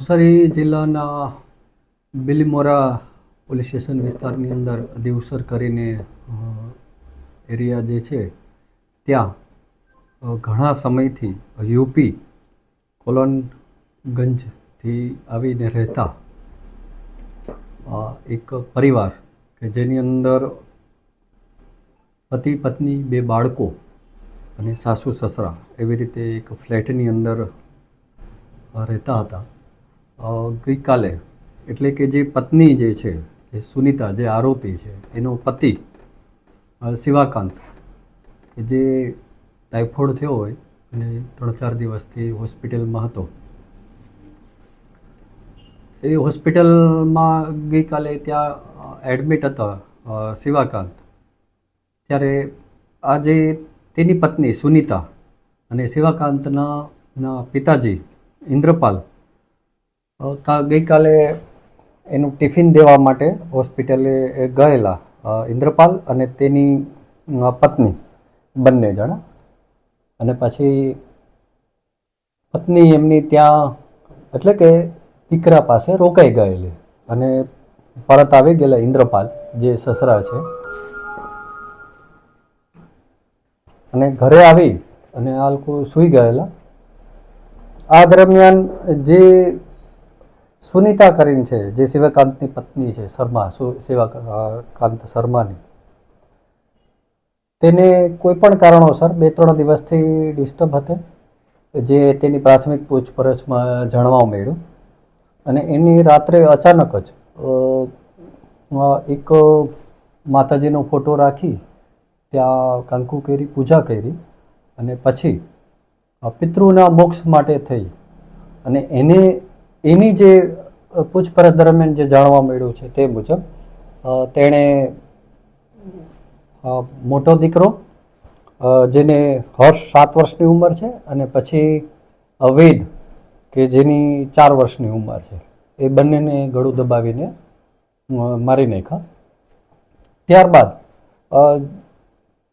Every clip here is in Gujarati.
નવસારી જિલ્લાના બિલીમોરા પોલીસ સ્ટેશન વિસ્તારની અંદર દિવસર કરીને એરિયા જે છે, ત્યાં ઘણા સમયથી યુપી કોલોનગંજથી આવીને રહેતા એક પરિવાર કે જેની અંદર પતિ, પત્ની, બે બાળકો અને સાસુ, સસરા એવી રીતે એક ફ્લેટની અંદર રહેતા હતા. ગઈકાલે એટલે કે જે પત્ની જે છે, જે સુનિતા, જે આરોપી છે, એનો પતિ શિવાકાંત કે જે ટાઇફોઇડ થયો હોય અને ત્રણ ચાર દિવસથી હોસ્પિટલમાં હતો. એ હોસ્પિટલમાં ગઈકાલે ત્યાં એડમિટ હતા શિવાકાંત. ત્યારે આજે તેની પત્ની સુનિતા અને શિવાકાંતના પિતાજી ઇન્દ્રપાલ ગઈકાલે એનું ટિફિન દેવા માટે હોસ્પિટલે ગયેલા ઇન્દ્રપાલ અને તેની પત્ની, બંને જણા. અને પછી પત્ની એમની ત્યાં, એટલે કે દીકરા પાસે રોકાઈ ગયેલી. અને પરત આવી ગયેલા ઇન્દ્રપાલ, જે સસરા છે. અને ઘરે આવી અને આ લોકો સૂઈ ગયેલા. આ દરમિયાન જે સુનિતા કરીને છે, જે શિવકાંતની પત્ની છે, શર્મા શિવકાંત શર્માની. તેને કોઈ પણ કારણોસર બે ત્રણ દિવસથી ડિસ્ટર્બ હતા, જે તેની પ્રાથમિક પૂછપરછમાં જાણવા મળ્યું. અને એની રાત્રે અચાનક જ એક માતાજીનો ફોટો રાખી, ત્યાં કંકુ કરી પૂજા કરી, અને પછી પિતૃના મોક્ષ માટે થઈ. અને એને એની જે પૂછપરછ દરમિયાન જે જાણવા મળ્યું છે તે મુજબ તેણે મોટો દીકરો જેને હર્ષ સાત વર્ષની ઉંમર છે અને પછી વેદ કે જેની ચાર વર્ષની ઉંમર છે. એ બંનેને ગળું દબાવીને મારી નાખ્યા. ત્યારબાદ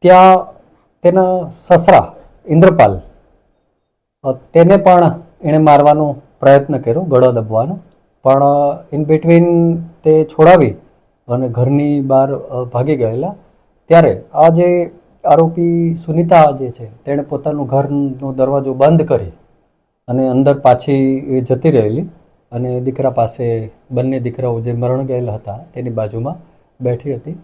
ત્યાં તેના સસરા ઇન્દ્રપાલ તેને પણ એણે મારવાનો પ્રયત્ન કર્યો ગળો દબવાનો. પણ ઇન બિટવીન તે છોડાવી અને ઘરની બહાર ભાગી ગયેલા. ત્યારે આ જે આરોપી સુનિતા જે છે, તેણે પોતાનું ઘરનો દરવાજો બંધ કરી અને અંદર પાછી જતી રહેલી અને દીકરા પાસે, બંને દીકરાઓ જે મરણ ગયેલા હતા, તેની બાજુમાં બેઠી હતી.